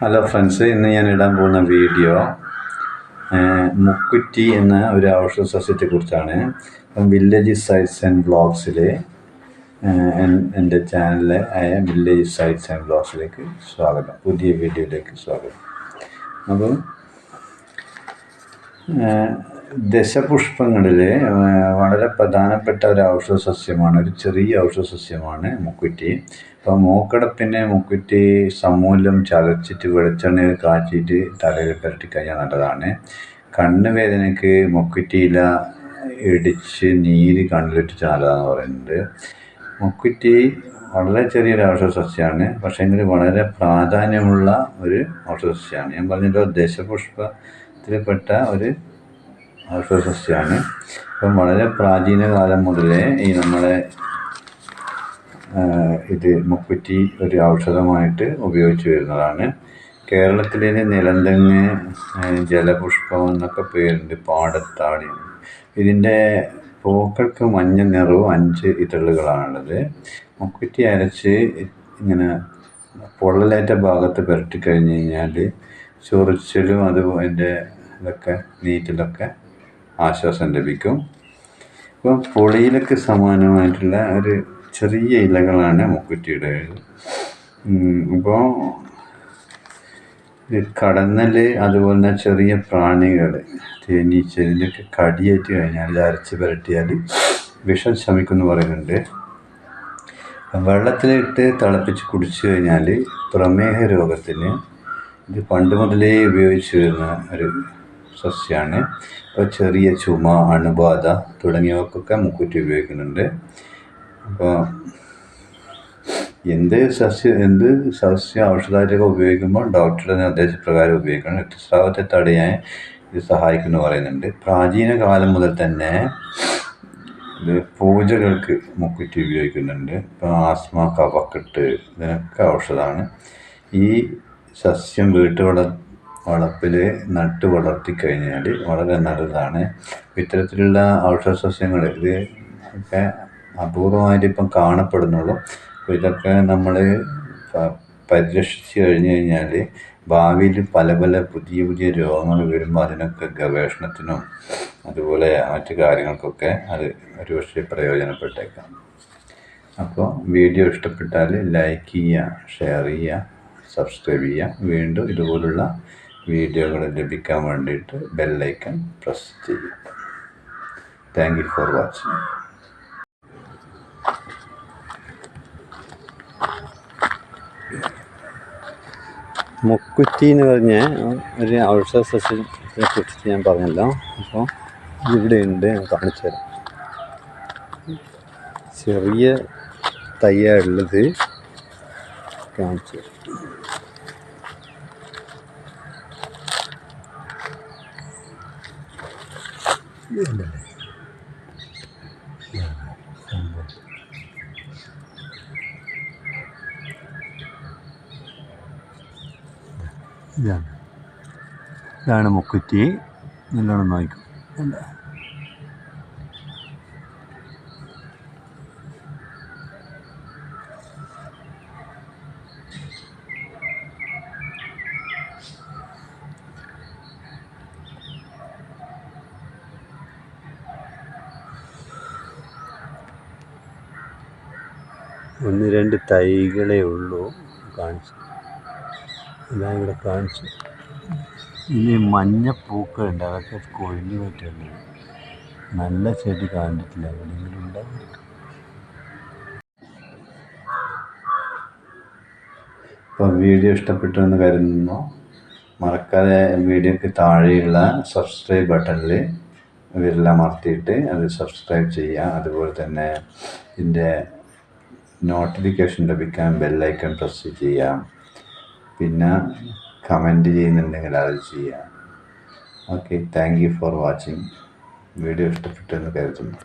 Hello friends ഇന്ന് ഞാൻ ഇടാൻ പോകുന്ന വീഡിയോ മുക്കുറ്റി എന്ന ഒരു ഔഷധ സസ്യത്തെ കുറിച്ചാണ്. അപ്പം വില്ലേജ് സൈറ്റ്സ് ആൻഡ് ബ്ലോഗ്സിൽ എന്റെ ചാനലിലെ ആയ വില്ലേജ് സൈറ്റ്സ് ആൻഡ് ബ്ലോഗ്സിലേക്ക് സ്വാഗതം. പുതിയ വീഡിയോയിലേക്ക് സ്വാഗതം. അപ്പം ദശപുഷ്പങ്ങളിൽ വളരെ പ്രധാനപ്പെട്ട ഒരു ഔഷധ സസ്യമാണ് ഒരു ചെറിയ ഔഷധ സസ്യമാണ് മുക്കുറ്റി. അപ്പോൾ മൂക്കടപ്പിന് മുക്കുറ്റി സമൂലം ചതച്ചിട്ട് വെളിച്ചെണ്ണയിൽ കാച്ചിട്ട് തലയിൽ പുരട്ടി കഴിഞ്ഞാൽ നല്ലതാണ്. കണ്ണ് വേദനയ്ക്ക് മുക്കുറ്റിയില ഇടിച്ച് നീര് കണ്ണിലിട്ടിച്ച് നല്ലതാണെന്ന് പറയുന്നത്. മുക്കുറ്റി വളരെ ചെറിയൊരു ഔഷധ സസ്യമാണ് പക്ഷേ എങ്കിൽ വളരെ പ്രാധാന്യമുള്ള ഒരു ഔഷധ സസ്യമാണ് ഞാൻ പറഞ്ഞല്ലോ ദശപുഷ്പത്തിൽപ്പെട്ട ഒരു ഔഷധ സസ്യമാണ് അപ്പം വളരെ പ്രാചീന കാലം മുതലേ ഈ നമ്മളെ ഇത് മുക്കുറ്റി ഒരു ഔഷധമായിട്ട് ഉപയോഗിച്ചു വരുന്നതാണ്. കേരളത്തിലെ നിലന്തങ്ങ് ജലപുഷ്പം എന്നൊക്കെ പേരുണ്ട് പാടത്താടി. ഇതിന്റെ പൂക്കൾക്ക് മഞ്ഞ നിറവും അഞ്ച് ഇതളുകളാണുള്ളത്. മുക്കുറ്റി അരച്ച് ഇങ്ങനെ പൊള്ളലേറ്റ ഭാഗത്ത് പുരട്ടി കഴിഞ്ഞ് കഴിഞ്ഞാൽ ചൊറിച്ചിലും അതുപോലെ അതിന്റെ ഇതൊക്കെ നീറ്റിലൊക്കെ ആശ്വാസം ലഭിക്കും. ഇപ്പം പൊളിയിലൊക്കെ സമാനമായിട്ടുള്ള ഒരു ചെറിയ ഇലകളാണ് മുക്കുറ്റിയുടെ. അപ്പോൾ കടന്നൽ അതുപോലെ തന്നെ ചെറിയ പ്രാണികൾ തേനീച്ച കടിയേറ്റ് കഴിഞ്ഞാൽ അരച്ച് പുരട്ടിയാൽ വിഷം ശമിക്കുമെന്ന് പറയുന്നുണ്ട്. വെള്ളത്തിലിട്ട് തിളപ്പിച്ച് കുടിച്ചു കഴിഞ്ഞാൽ പ്രമേഹ രോഗത്തിന് ഇത് പണ്ട് മുതലേ ഉപയോഗിച്ച് വരുന്ന ഒരു സസ്യമാണ് അപ്പോൾ ചെറിയ ചുമ അണുബാധ തുടങ്ങിയവക്കൊക്കെ മുക്കുറ്റി ഉപയോഗിക്കുന്നുണ്ട്. അപ്പോൾ എന്ത് സസ്യ എന്ത് സസ്യ ഔഷധമായിട്ടൊക്കെ ഉപയോഗിക്കുമ്പോൾ ഡോക്ടറുടെ നിർദ്ദേശപ്രകാരം ഉപയോഗിക്കണം. രക്തസ്രാവത്തെ തടയാൻ ഇത് സഹായിക്കുന്നു പറയുന്നുണ്ട്. പ്രാചീന കാലം മുതൽ തന്നെ ഇത് പൂജകൾക്ക് മുക്കുറ്റി ഉപയോഗിക്കുന്നുണ്ട്. ഇപ്പോൾ ആസ്മ കവക്കെട്ട് ഇതിനൊക്കെ ഔഷധമാണ് ഈ സസ്യം വീട്ടുവള വളപ്പിൽ നട്ട് വളർത്തി കഴിഞ്ഞാൽ വളരെ നല്ലതാണ്. ഇത്തരത്തിലുള്ള ഔഷധ സസ്യങ്ങൾ ഇത് ഒക്കെ അപൂർവമായിട്ട് ഇപ്പം കാണപ്പെടുന്നുള്ളൂ. അപ്പോൾ ഇതൊക്കെ നമ്മൾ പരിരക്ഷിച്ച് കഴിഞ്ഞ് കഴിഞ്ഞാൽ ഭാവിയിൽ പല പല പുതിയ പുതിയ രോഗങ്ങൾ വരുമ്പോൾ അതിനൊക്കെ ഗവേഷണത്തിനും അതുപോലെ മറ്റു കാര്യങ്ങൾക്കൊക്കെ അത് ഒരുപക്ഷെ പ്രയോജനപ്പെട്ടേക്കാം. അപ്പോൾ വീഡിയോ ഇഷ്ടപ്പെട്ടാൽ ലൈക്ക് ചെയ്യുക ഷെയർ ചെയ്യുക സബ്സ്ക്രൈബ് ചെയ്യുക. വീണ്ടും ഇതുപോലുള്ള വീഡിയോകൾ ലഭിക്കാൻ വേണ്ടിയിട്ട് ബെല്ലൈക്കൺ പ്രസ് ചെയ്യുക. താങ്ക് യു ഫോർ വാച്ചിങ് മുക്കുറ്റി എന്ന് പറഞ്ഞ ഒരു ഔഷധ സസ്യത്തെ കുറിച്ച് ഞാൻ പറഞ്ഞല്ലോ. അപ്പോൾ ഇവിടെ ഉണ്ട് കാണിച്ചു തരാം. ചെറിയ തയ്യാറുള്ളത് കാണിച്ചു ഇതാണ്. ഇതാണ് മുക്കുറ്റി. നല്ലോണം നോക്കും എന്താ ഒന്ന് രണ്ട് തൈകളേ ഉള്ളൂ. കാണിച്ചു. എല്ലാം ഇവിടെ കാണിച്ചു. ഇനി മഞ്ഞ പൂക്കളുണ്ട് അതൊക്കെ കൊഴിഞ്ഞു പറ്റുന്നത് നല്ല ചെടി കാണിട്ടില്ല എവിടെയെങ്കിലും ഉണ്ടാവും അപ്പോൾ വീഡിയോ ഇഷ്ടപ്പെട്ടു എന്ന് കരുതുന്നു. മറക്കാതെ വീഡിയോക്ക് താഴെയുള്ള സബ്സ്ക്രൈബ് ബട്ടണിൽ വിരലമർത്തിയിട്ട് അത് സബ്സ്ക്രൈബ് ചെയ്യുക. അതുപോലെ തന്നെ ഇതിന്റെ നോട്ടിഫിക്കേഷൻ ലഭിക്കാൻ ബെല്ലൈക്കൺ പ്രസ് ചെയ്യാം പിന്നെ കമന്റ് ചെയ്യുന്നുണ്ടെങ്കിൽ അത് ചെയ്യാം okay thank you for watching video ഇഷ്ടപ്പെട്ടെന്ന് കരുതുന്നു.